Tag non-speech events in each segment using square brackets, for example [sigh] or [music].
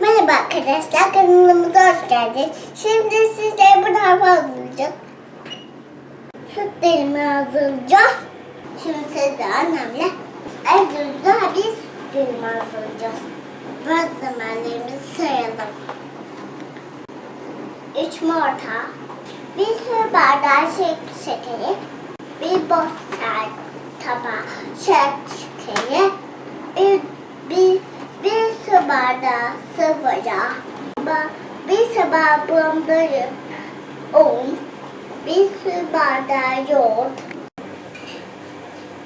Merhaba arkadaşlar, kanalımıza hoş geldiniz. Şimdi sizlere bu tarafa hazırlayacağız. Süt dilimi hazırlayacağız. Şimdi sizle annemle evde güzel bir süt dilimi hazırlayacağız. Malzemelerimizi sayalım. 3 yumurta, bir su bardağı şek şekeri, bir çay tabağı şek şekeri, bir, bir, bir su bardağı sıvı yağ, ba- bir su bardağı bulandırıp un, bir su bardağı yoğurt,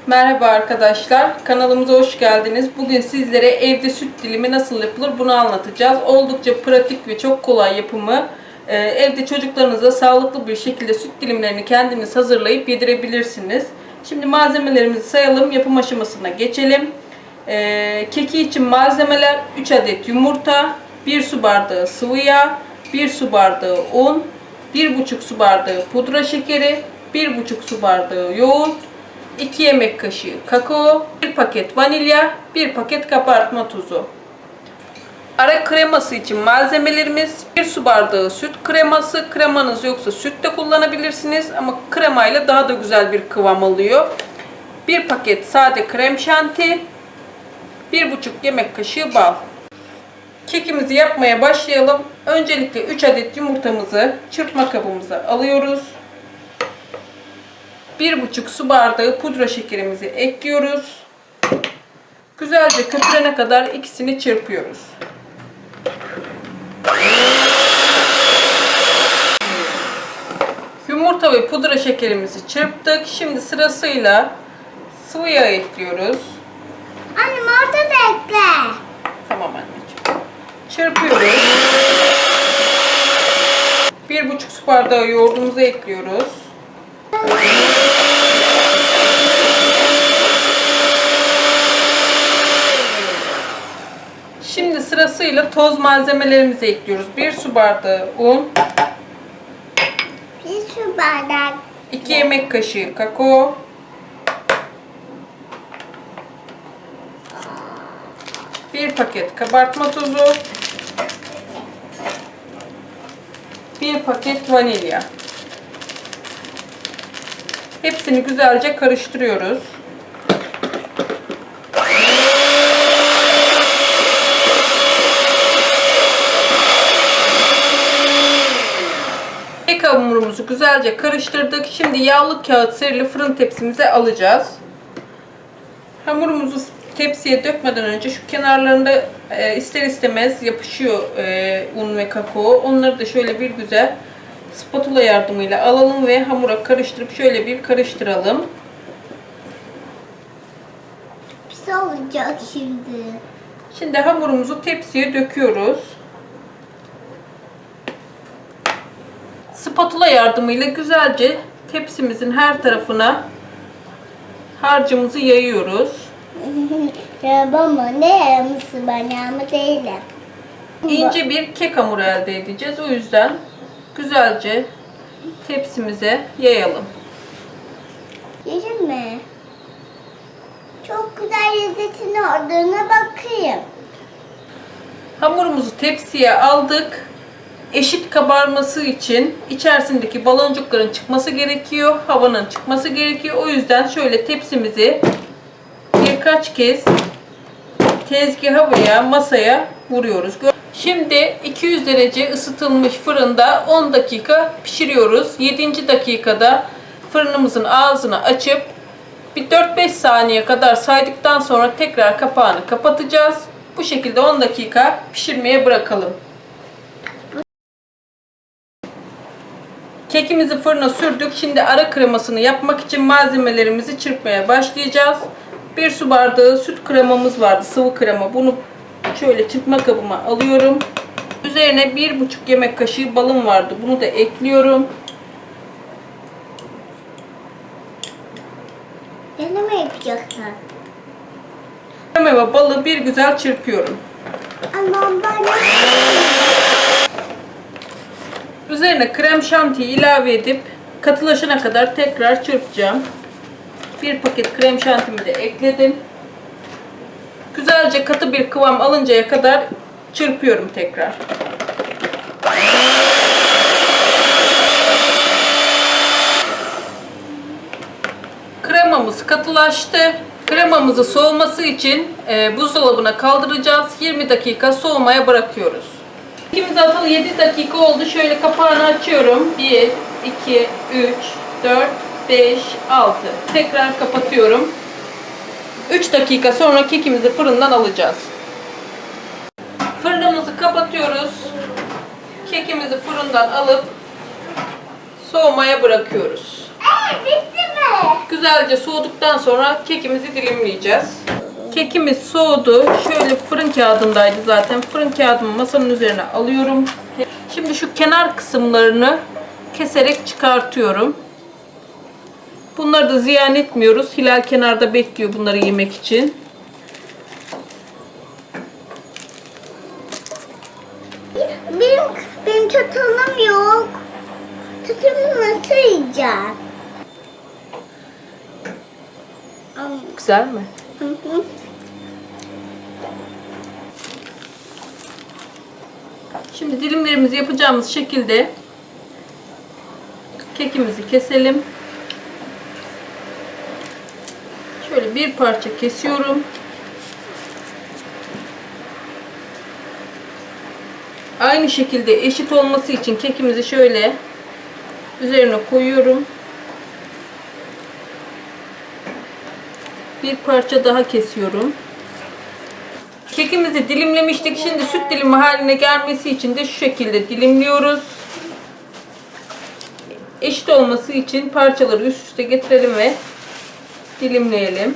Merhaba arkadaşlar, kanalımıza hoş geldiniz. Bugün sizlere evde süt dilimi nasıl yapılır bunu anlatacağız. Oldukça pratik ve çok kolay yapımı. Ee, evde çocuklarınıza sağlıklı bir şekilde süt dilimlerini kendiniz hazırlayıp yedirebilirsiniz. Şimdi malzemelerimizi sayalım, yapım aşamasına geçelim. Ee, keki için malzemeler 3 adet yumurta, 1 su bardağı sıvı yağ, 1 su bardağı un, 1,5 su bardağı pudra şekeri, 1,5 su bardağı yoğurt, 2 yemek kaşığı kakao, 1 paket vanilya, 1 paket kabartma tuzu. Ara kreması için malzemelerimiz 1 su bardağı süt kreması. Kremanız yoksa süt de kullanabilirsiniz ama kremayla daha da güzel bir kıvam alıyor. 1 paket sade krem şanti, 1,5 yemek kaşığı bal. Kekimizi yapmaya başlayalım. Öncelikle 3 adet yumurtamızı çırpma kabımıza alıyoruz. 1,5 su bardağı pudra şekerimizi ekliyoruz. Güzelce köpürene kadar ikisini çırpıyoruz. Yumurta ve pudra şekerimizi çırptık. Şimdi sırasıyla sıvı yağ ekliyoruz. Annem orada da ekle. Tamam anneciğim. Çırpıyoruz. 1,5 su bardağı yoğurdumuzu ekliyoruz. Şimdi sırasıyla toz malzemelerimizi ekliyoruz. 1 su bardağı un, Bir su bardak 2 yemek kaşığı kakao, 1 paket kabartma tuzu, 1 paket vanilya. Hepsini güzelce karıştırıyoruz. Kek hamurumuzu güzelce karıştırdık. Şimdi yağlı kağıt serili fırın tepsimize alacağız. Hamurumuzu tepsiye dökmeden önce şu kenarlarında e, ister istemez yapışıyor e, un ve kakao. Onları da şöyle bir güzel spatula yardımıyla alalım ve hamura karıştırıp şöyle bir karıştıralım. pis olacak şimdi. Şimdi hamurumuzu tepsiye döküyoruz. Spatula yardımıyla güzelce tepsimizin her tarafına harcımızı yayıyoruz. [laughs] Arabamı ne yaramışsın ben yağmı değilim. İnce bir kek hamuru elde edeceğiz. O yüzden güzelce tepsimize yayalım. Yiyecek mi? Çok güzel lezzetin olduğuna bakayım. Hamurumuzu tepsiye aldık. Eşit kabarması için içerisindeki baloncukların çıkması gerekiyor. Havanın çıkması gerekiyor. O yüzden şöyle tepsimizi birkaç kez tezgaha veya masaya vuruyoruz. Şimdi 200 derece ısıtılmış fırında 10 dakika pişiriyoruz. 7. dakikada fırınımızın ağzını açıp bir 4-5 saniye kadar saydıktan sonra tekrar kapağını kapatacağız. Bu şekilde 10 dakika pişirmeye bırakalım. Kekimizi fırına sürdük. Şimdi ara kremasını yapmak için malzemelerimizi çırpmaya başlayacağız. Bir su bardağı süt kremamız vardı. Sıvı krema. Bunu şöyle çırpma kabıma alıyorum. Üzerine bir buçuk yemek kaşığı balım vardı. Bunu da ekliyorum. Deneme yapacaksın. Krema ve balı bir güzel çırpıyorum. Anam bana. Üzerine krem şantiyi ilave edip katılaşana kadar tekrar çırpacağım. Bir paket krem şantimi de ekledim. Güzelce katı bir kıvam alıncaya kadar çırpıyorum tekrar. Kremamız katılaştı. Kremamızı soğuması için e, buzdolabına kaldıracağız. 20 dakika soğumaya bırakıyoruz. Kekimiz atalı 7 dakika oldu. Şöyle kapağını açıyorum. 1, 2, 3, 4, 5, 6. Tekrar kapatıyorum. 3 dakika sonra kekimizi fırından alacağız. Fırınımızı kapatıyoruz. Kekimizi fırından alıp soğumaya bırakıyoruz. Bitti mi? Güzelce soğuduktan sonra kekimizi dilimleyeceğiz. Kekimiz soğudu. Şöyle fırın kağıdındaydı zaten. Fırın kağıdımı masanın üzerine alıyorum. Şimdi şu kenar kısımlarını keserek çıkartıyorum. Bunları da ziyan etmiyoruz. Hilal kenarda bekliyor bunları yemek için. Benim, benim çatalım yok. Çatalımı nasıl yiyeceğim? Güzel mi? Hı hı. Şimdi dilimlerimizi yapacağımız şekilde kekimizi keselim. Şöyle bir parça kesiyorum. Aynı şekilde eşit olması için kekimizi şöyle üzerine koyuyorum. Bir parça daha kesiyorum. Kekimizi dilimlemiştik. Şimdi süt dilimi haline gelmesi için de şu şekilde dilimliyoruz. Eşit olması için parçaları üst üste getirelim ve dilimleyelim.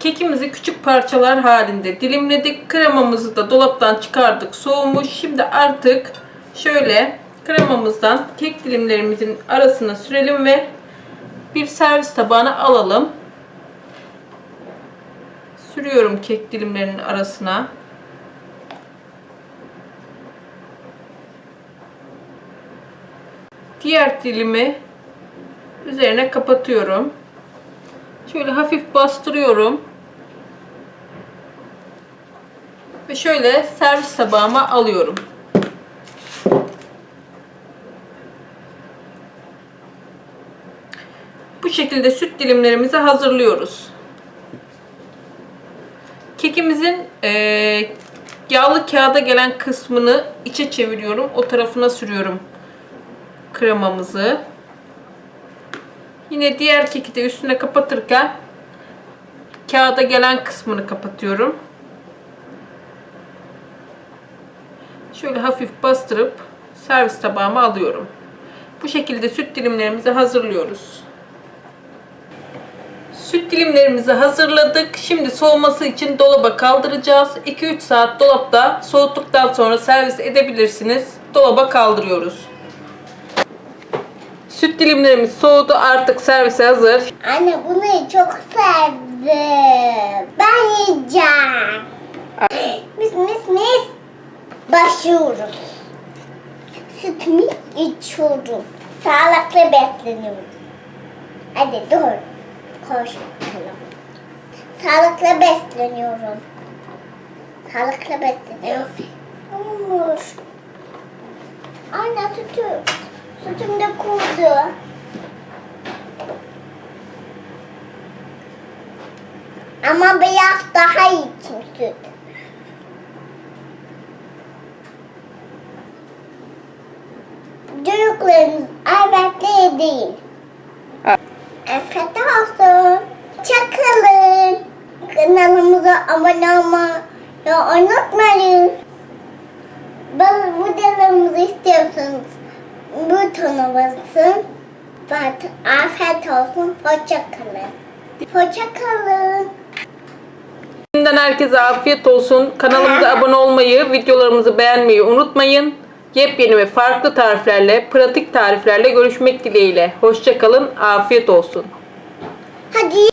Kekimizi küçük parçalar halinde dilimledik. Kremamızı da dolaptan çıkardık. Soğumuş. Şimdi artık şöyle kremamızdan kek dilimlerimizin arasına sürelim ve bir servis tabağına alalım. Sürüyorum kek dilimlerinin arasına. Diğer dilimi üzerine kapatıyorum. Şöyle hafif bastırıyorum. Ve şöyle servis tabağıma alıyorum. Bu şekilde süt dilimlerimizi hazırlıyoruz. Kekimizin eee, yağlı kağıda gelen kısmını içe çeviriyorum. O tarafına sürüyorum kremamızı. Yine diğer keki de üstüne kapatırken kağıda gelen kısmını kapatıyorum. Şöyle hafif bastırıp servis tabağıma alıyorum. Bu şekilde süt dilimlerimizi hazırlıyoruz. Süt dilimlerimizi hazırladık. Şimdi soğuması için dolaba kaldıracağız. 2-3 saat dolapta soğuttuktan sonra servis edebilirsiniz. Dolaba kaldırıyoruz. Süt dilimlerimiz soğudu. Artık servise hazır. Anne bunu çok sevdim. Ben yiyeceğim. Mis mis mis. Başlıyoruz. Sütümü içiyorum. Sağlıklı besleniyorum. Hadi dur. Koş. Sağlıklı besleniyorum. Sağlıklı besleniyorum. Olmuş. Anne sütü. Sütüm de kurdu. Ama beyaz daha iyi süt. Çocuklarınız elbette değil. Afiyet olsun. Çakalın. Kanalımıza abone olmayı unutmayın. Ben videolarımızı istiyorsanız butona basın. Bak, afiyet olsun. Hoşçakalın. Hoşçakalın. Şimdiden herkese afiyet olsun. Kanalımıza abone olmayı, videolarımızı beğenmeyi unutmayın. Yepyeni ve farklı tariflerle, pratik tariflerle görüşmek dileğiyle. Hoşçakalın, afiyet olsun. Hadi